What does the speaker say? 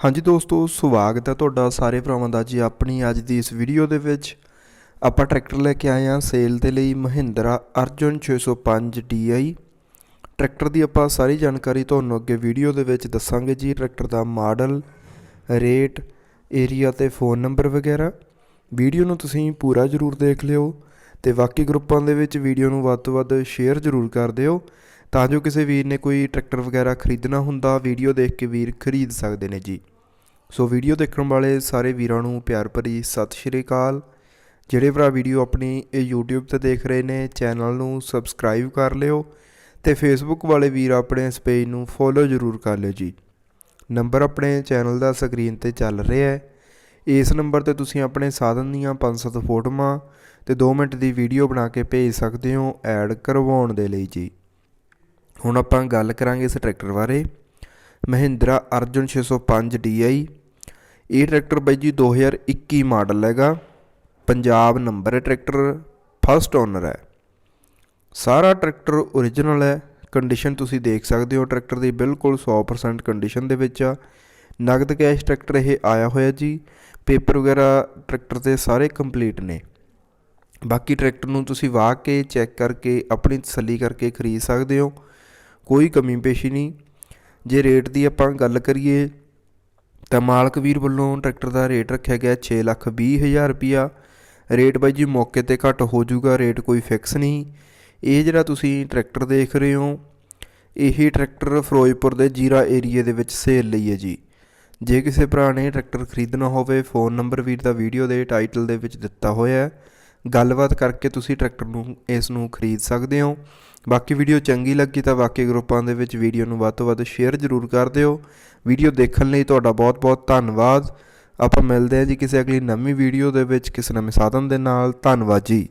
ਹਾਂਜੀ ਦੋਸਤੋ, ਸਵਾਗਤ ਹੈ ਤੁਹਾਡਾ ਸਾਰੇ ਭਰਾਵਾਂ ਦਾ ਜੀ ਆਪਣੀ ਅੱਜ ਦੀ ਇਸ ਵੀਡੀਓ ਦੇ ਵਿੱਚ। ਆਪਾਂ ਟਰੈਕਟਰ ਲੈ ਕੇ ਆਏ ਹਾਂ ਸੇਲ ਦੇ ਲਈ ਮਹਿੰਦਰਾ ਅਰਜੁਨ 605 DI ਟਰੈਕਟਰ ਦੀ ਆਪਾਂ ਸਾਰੀ ਜਾਣਕਾਰੀ ਤੁਹਾਨੂੰ ਅੱਗੇ ਵੀਡੀਓ ਦੇ ਵਿੱਚ ਦੱਸਾਂਗੇ ਜੀ। ਟਰੈਕਟਰ ਦਾ ਮਾਡਲ, ਰੇਟ ਏਰੀਆ ਤੇ ਫੋਨ ਨੰਬਰ ਵਗੈਰਾ। ਵੀਡੀਓ ਨੂੰ ਤੁਸੀਂ ਪੂਰਾ ਜ਼ਰੂਰ ਦੇਖ ਲਿਓ ਤੇ ਬਾਕੀ ਗਰੁੱਪਾਂ ਦੇ ਵਿੱਚ ਵੀਡੀਓ ਨੂੰ ਵੱਧ ਤੋਂ ਵੱਧ ਸ਼ੇਅਰ ਜ਼ਰੂਰ ਕਰ ਦਿਓ। ਤਾਂ ਜੋ ਕਿਸੇ ਵੀਰ ਨੇ ਕੋਈ ਟਰੈਕਟਰ ਵਗੈਰਾ ਖਰੀਦਣਾ ਹੁੰਦਾ, ਵੀਡੀਓ ਦੇਖ ਕੇ ਵੀਰ ਖਰੀਦ ਸਕਦੇ ਨੇ ਜੀ। ਸੋ ਵੀਡੀਓ ਦੇਖਣ ਵਾਲੇ ਸਾਰੇ ਵੀਰਾਂ ਨੂੰ ਪਿਆਰ ਭਰੀ ਸਤਿ ਸ਼੍ਰੀ ਅਕਾਲ। ਜਿਹੜੇ ਭਰਾ ਵੀਡੀਓ ਆਪਣੀ ਇਹ YouTube ਤੇ ਦੇਖ ਰਹੇ ਨੇ, ਚੈਨਲ ਨੂੰ ਸਬਸਕ੍ਰਾਈਬ ਕਰ ਲਿਓ ਤੇ Facebook ਵਾਲੇ ਵੀਰ ਆਪਣੇ ਇਸ ਪੇਜ ਨੂੰ ਫੋਲੋ ਜ਼ਰੂਰ ਕਰ ਲਿਓ ਜੀ। ਨੰਬਰ ਆਪਣੇ ਚੈਨਲ ਦਾ ਸਕਰੀਨ ਤੇ ਚੱਲ ਰਿਹਾ ਹੈ। ਇਸ ਨੰਬਰ ਤੇ ਤੁਸੀਂ ਆਪਣੇ ਸਾਧਨ ਦੀਆਂ 5-7 ਫੋਟੋਆਂ ਤੇ 2 ਮਿੰਟ ਦੀ ਵੀਡੀਓ ਬਣਾ ਕੇ ਭੇਜ ਸਕਦੇ ਹੋ ਐਡ ਕਰਵਾਉਣ ਦੇ ਲਈ ਜੀ। ਹੁਣ ਆਪਾਂ ਗੱਲ ਕਰਾਂਗੇ ਇਸ ਟਰੈਕਟਰ ਬਾਰੇ। ਮਹਿੰਦਰਾ ਅਰਜੁਨ 605 DI ਇਹ ਟਰੈਕਟਰ ਬਾਈ ਜੀ 2021 ਮਾਡਲ ਹੈਗਾ। ਪੰਜਾਬ ਨੰਬਰ ਹੈ ਟਰੈਕਟਰ, ਫਸਟ ਓਨਰ ਹੈ। ਸਾਰਾ ਟਰੈਕਟਰ ਓਰੀਜਨਲ ਹੈ। ਕੰਡੀਸ਼ਨ ਤੁਸੀਂ ਦੇਖ ਸਕਦੇ ਹੋ, ਟਰੈਕਟਰ ਦੀ ਬਿਲਕੁਲ 100% ਕੰਡੀਸ਼ਨ ਦੇ ਵਿੱਚ ਆ। ਨਗਦ ਕੈਸ਼ ਟਰੈਕਟਰ ਇਹ ਆਇਆ ਹੋਇਆ ਜੀ। ਪੇਪਰ ਵਗੈਰਾ ਟਰੈਕਟਰ ਦੇ ਸਾਰੇ ਕੰਪਲੀਟ ਨੇ। ਬਾਕੀ ਟਰੈਕਟਰ ਨੂੰ ਤੁਸੀਂ ਵਾਹ ਕੇ ਚੈੱਕ ਕਰਕੇ, ਆਪਣੀ ਤਸੱਲੀ ਕਰਕੇ ਖਰੀਦ ਸਕਦੇ ਹੋ। ਕੋਈ ਕਮੀ ਪੇਸ਼ੀ ਨਹੀਂ। ਜੇ ਰੇਟ ਦੀ ਆਪਾਂ ਗੱਲ ਕਰੀਏ, ਤਾਂ ਮਾਲਕ ਵੀਰ ਵੱਲੋਂ ਟਰੈਕਟਰ ਦਾ ਰੇਟ ਰੱਖਿਆ ਗਿਆ 6 ਲੱਖ ਵੀਹ ਹਜ਼ਾਰ ਰੁਪਿਆ ਰੇਟ ਬਾਈ ਜੀ ਮੌਕੇ ਤੇ ਘੱਟ ਹੋ ਜਾਊਗਾ, ਰੇਟ ਕੋਈ ਫਿਕਸ ਨਹੀਂ। ਇਹ ਜਿਹੜਾ ਤੁਸੀਂ ਟਰੈਕਟਰ ਦੇਖ ਰਹੇ ਹੋ, ਇਹੀ ਟਰੈਕਟਰ ਫਿਰੋਜ਼ਪੁਰ ਦੇ ਜੀਰਾ ਏਰੀਏ ਦੇ ਵਿੱਚ ਸੇਲ ਲਈ ਹੈ ਜੀ। ਜੇ ਕਿਸੇ ਭਰਾ ਨੇ ਟਰੈਕਟਰ ਖਰੀਦਣਾ ਹੋਵੇ, ਫੋਨ ਨੰਬਰ ਵੀਰ ਦਾ ਵੀਡੀਓ ਦੇ ਟਾਈਟਲ ਦੇ ਵਿੱਚ ਦਿੱਤਾ ਹੋਇਆ ਹੈ। ਗੱਲਬਾਤ ਕਰਕੇ ਤੁਸੀਂ ਟਰੈਕਟਰ ਨੂੰ, ਇਸ ਨੂੰ ਖਰੀਦ ਸਕਦੇ ਹੋ। ਬਾਕੀ ਵੀਡੀਓ ਚੰਗੀ ਲੱਗੀ ਤਾਂ ਬਾਕੀ ਗਰੁੱਪਾਂ ਦੇ ਵਿੱਚ ਵੀਡੀਓ ਨੂੰ ਵੱਧ ਤੋਂ ਵੱਧ ਸ਼ੇਅਰ ਜ਼ਰੂਰ ਕਰ ਦਿਓ। ਵੀਡੀਓ ਦੇਖਣ ਲਈ ਤੁਹਾਡਾ ਬਹੁਤ-ਬਹੁਤ ਧੰਨਵਾਦ। ਆਪਾਂ ਮਿਲਦੇ ਹਾਂ ਜੀ ਕਿਸੇ ਅਗਲੀ ਨਵੀਂ ਵੀਡੀਓ ਦੇ ਵਿੱਚ, ਕਿਸੇ ਨਵੇਂ ਸਾਧਨ ਦੇ ਨਾਲ। ਧੰਨਵਾਦ ਜੀ।